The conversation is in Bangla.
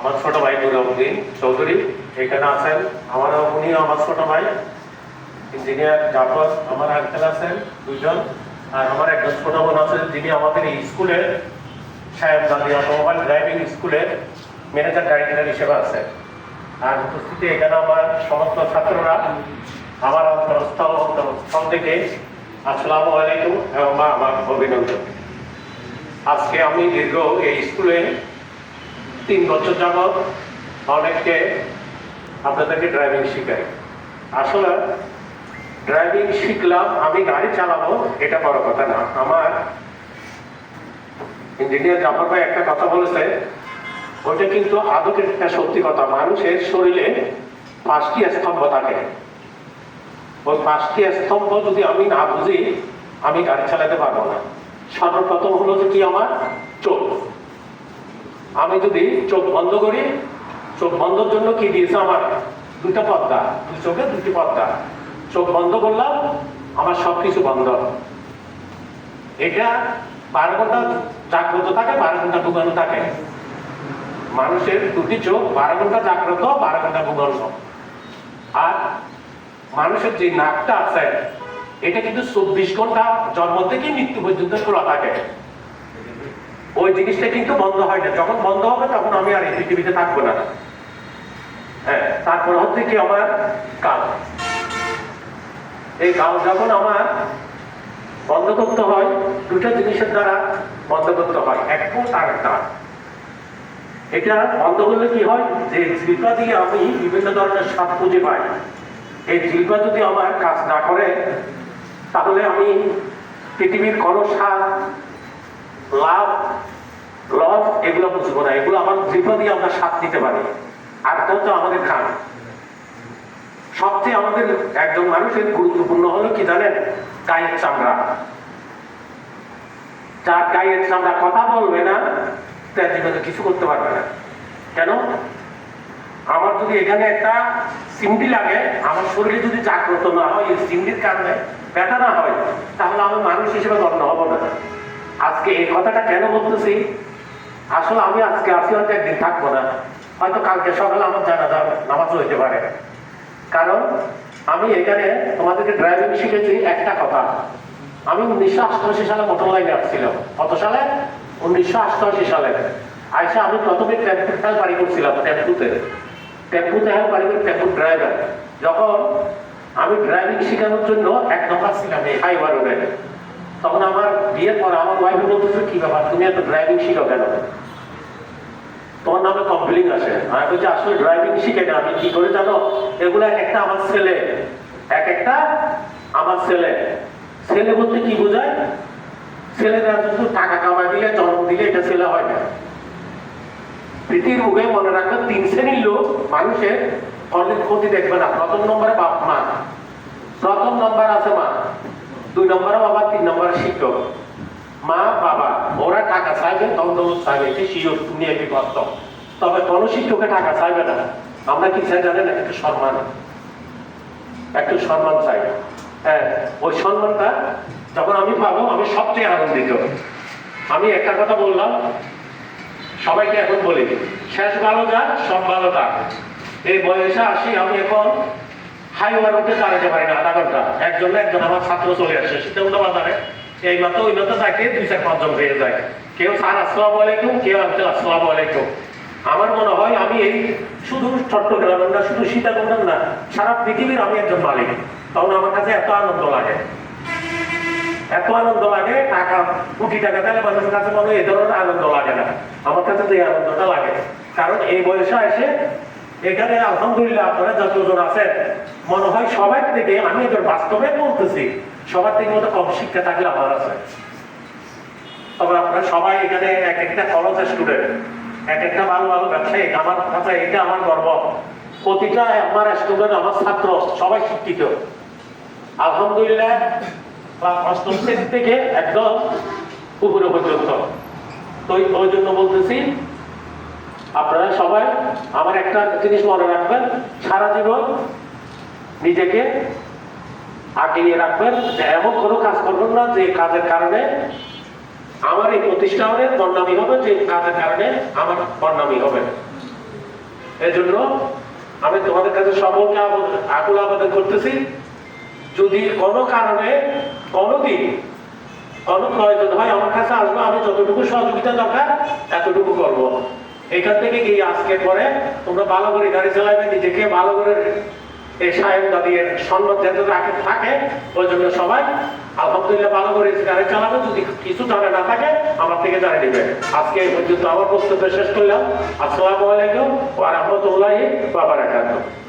আমার ছোট ভাই নুরউদ্দিন চৌধুরী, এখানে আছেন আমার উনিও আমার ছোট ভাই, ইঞ্জিনিয়ার জাফর আমার আঙ্কেল আছেন দুজন, আর আমার একজন ছোট বোন আছে যিনি আমাদের এই স্কুলের সাহেব গান্ধী অটোমোবাইল ড্রাইভিং স্কুলের ম্যানেজার ডাইরেক্টর হিসেবে আছে। আর উপস্থিতি এখানে আমার সমস্ত ছাত্ররা, আমার অন্তরস্থল অন্তরস্থল থেকে আসসালামু আলাইকুম এবং আমার অভিনন্দন। আজকে আমি দীর্ঘ এই স্কুলে তিন বছর যাবৎ অনেককে আপনাদেরকে ড্রাইভিং শিখাই। আসলে ড্রাইভিং শিখলাম, আমি গাড়ি চালাবো, এটা বড় কথা না। আমার ইঞ্জিনিয়ার জাফর ভাই একটা কথা বলেছে ওটা কিন্তু আদতে একটা সত্যি কথা। মানুষের শরীরে পাঁচটি স্তম্ভ থাকে। ওই পাঁচটি স্তম্ভ যদি আমি না বুঝি, আমি গাড়ি চালাতে পারব না। সর্বপ্রথম হলো যে কি আমার? চোখ। আমি যদি চোখ বন্ধ করি, চোখ বন্ধর জন্য কি দিয়েছে আমার? দুইটা পর্দা, দুই চোখে দুটি পর্দা। চোখ বন্ধ করলাম, আমার সবকিছু বন্ধ। এটা বারো ঘণ্টা জাগ্রত থাকে, বারো ঘণ্টা ঘুমানো থাকে। মানুষের দুটি চোখ বারো ঘণ্টা জাগ্রত, বারো ঘণ্টা ঘুমানো। আর মানুষের যে নাকটা আছে, এটা কিন্তু চব্বিশ ঘণ্টা জন্ম থেকে মৃত্যু পর্যন্ত খোলা থাকে। ওই জিনিসটা কিন্তু বন্ধ হয় না। যখন বন্ধ হবে, তখন আমি আর এই পৃথিবীতে থাকব না। হ্যাঁ তারপর হচ্ছে কি আমার কাল। এই কাল যখন আমার বন্ধ করতে হয়, দুটো জিনিসের দ্বারা বন্ধ করতে হয়, এক ফুট আর একটা এটা বন্ধ করলে কি হয়? যে জিলপা দিয়ে আমি বিভিন্ন ধরনের স্বাদ খুঁজে পাই। এই জিলপা যদি আমার কাজ না করে, তাহলে আমি পৃথিবীর কোনো স্বাদ লাভ এগুলো বুঝব না। এগুলো আমার আমরা পারি। আর তো আমাদের সবচেয়ে আমাদের একজন মানুষের গুরুত্বপূর্ণ হলো কি জানেন? গায়ের চামড়া। যার গায়ের চামড়া কথা বলবে না, তার জীবনে কিছু করতে পারবে না। কেন? আমার যদি এখানে একটা সিমটি লাগে, আমার শরীরে যদি জাগ্রত না হয়, এই সিমটির কারণে ব্যথা না হয়, তাহলে আমি মানুষ হিসেবে গণ্য হব না। আজকে এই কথাটা কেন বলতেছি? আসলে আমি আজকে আসি হয়তো একদিন থাকব না। হয়তো কালকে সকালে আমার জানা যাবে নামাজ হইতে পারে। কারণ আমি এখানে তোমাদেরকে ড্রাইভিং শিখেছি একটা কথা। আমি উনিশশো অষ্টআশি সালে মোটর লাইনে আসছিলাম। কত সালে? উনিশশো অষ্টআশি সালে। আইসা আমি প্রথমে টেম্পু বাড়ি করছিলাম টেম্পুতে টেম্পুতে হেল বাড়ি করে টেম্পু ড্রাইভার যখন আমি ড্রাইভিং শেখানোর জন্য এক নম্বর ছিলাম এই হাইওয়া রোডে তখন আমার বিয়ের পর আমার ওয়াইফ বলতেছে, কি ব্যাপার? তুমি এত ড্রাইভিং শিখো কেন? তোমার নামে কমপ্লেন আসে। আমি বলছি, আসলে ড্রাইভিং শিখে না, আমি কি করে জানো? এগুলো এক একটা আমার ছেলে, এক একটা আমার ছেলে। ছেলে বলতে কি বোঝায়? ছেলেরা শুধু টাকা কামাই দিলে জন্ম দিলে এটা ছেলে হয় না। পৃথিবীর মুখে মনে রাখবেন তিন শ্রেণির লোক মানুষের অনেক ক্ষতি দেখবে না। প্রথম নম্বরে বাপ মা প্রথম নম্বর আছে মা। দুই নম্বরে বাবা, তিন নম্বরে শিক্ষক। মা, বাবা, ওরা টাকা চাইবে দন্দলত চাইবে এটি তুমি একটি কষ্ট তবে কোনো শিক্ষকে টাকা চাইবে না। আমরা কি চাই জানেন একটু সম্মান? একটু সম্মান চাই। হ্যাঁ ওই সম্মানটা যখন আমি পাবো, আমি সবচেয়ে আনন্দিত। আমি একটা কথা বললাম, সবাইকে এখন বলি, শেষ ভালো যাক, সব ভালো থাক। এই বয়সে আসি আমি এখন হাইওয়ে রোডে দাঁড়াতে পারি না, আধা ঘণ্টা। একজন একজন আমার ছাত্র চলে আসে সীতাকুণ্ড বাজারে এই মাত্র ওই মাত্র যাইতে দুই চার পাঁচজন হয়ে যায়। কেউ, স্যার, আসসালামু আলাইকুম। কেউ আঙ্কেল আসসালামু আলাইকুম। আমার মনে হয় আমি এই শুধু চট্টগ্রামের না, শুধু সীতাকুণ্ডের না, সারা পৃথিবীর আমি একজন মালিক। তখন আমার কাছে এত আনন্দ লাগে। এত আনন্দ লাগে, টাকা, কোটি টাকা তাহলে মানুষের কাছে মনে এই ধরনের আনন্দ লাগে না। আমার কাছে তো এই আনন্দটা লাগে। কারণ এই বয়সে এসে এখানে আলহামদুলিল্লাহ আপনারা যতজন আছেন, মনে হয় সবার থেকে আমি এবার বাস্তবে বলতেছি, সবার থেকে মতো কম শিক্ষা থাকলে আমার আছে। তবে আপনারা সবাই এখানে এক একটা কলেজের স্টুডেন্ট এক একটা ভালো ভালো ব্যবসায়ী আমার কাছে এটা আমার গর্ব। প্রতিটা আমার স্টুডেন্ট আমার ছাত্র, সবাই শিক্ষিত। আলহামদুলিল্লাহ অষ্টম শ্রেণি থেকে একদম উপরে পর্যন্ত। তো ওই জন্য বলতেছি আপনারা সবাই আমার একটা জিনিস মনে রাখবেন, সারা জীবন নিজেকে আগিয়ে রাখবেন এমন কোনো কাজ করবেন না যে কাজের কারণে আমার এই প্রতিষ্ঠানের বদনামি হবে, যে কাজের কারণে আমার বদনামি হবে। এজন্য আমি তোমাদের কাছে সকলকে আকুল আবেদন করতেছি, যদি কোনো কারণে কোনোদিন কোনো প্রয়োজন হয়, আমার কাছে আসব, আমি যতটুকু সহযোগিতা দরকার, এতটুকু করব। এখান থেকে গিয়ে আজকে পরে তোমরা ভালো করে গাড়ি চালাবে, নিজেকে ভালো করে এই সাহেব দিয়ে সম্মান যাতে রাখে থাকে, ওই জন্য সবাই আলহামদুলিল্লাহ ভালো করে গাড়ি চালাবে, যদি কিছু জানা না থাকে, আমার থেকে দাঁড়িয়ে নেবে। আজকে এই পর্যন্ত আমার বক্তব্য শেষ করলাম। আসসালামু আলাইকুম ওয়া রাহমাতুল্লাহি ওয়া বারাকাতুহু।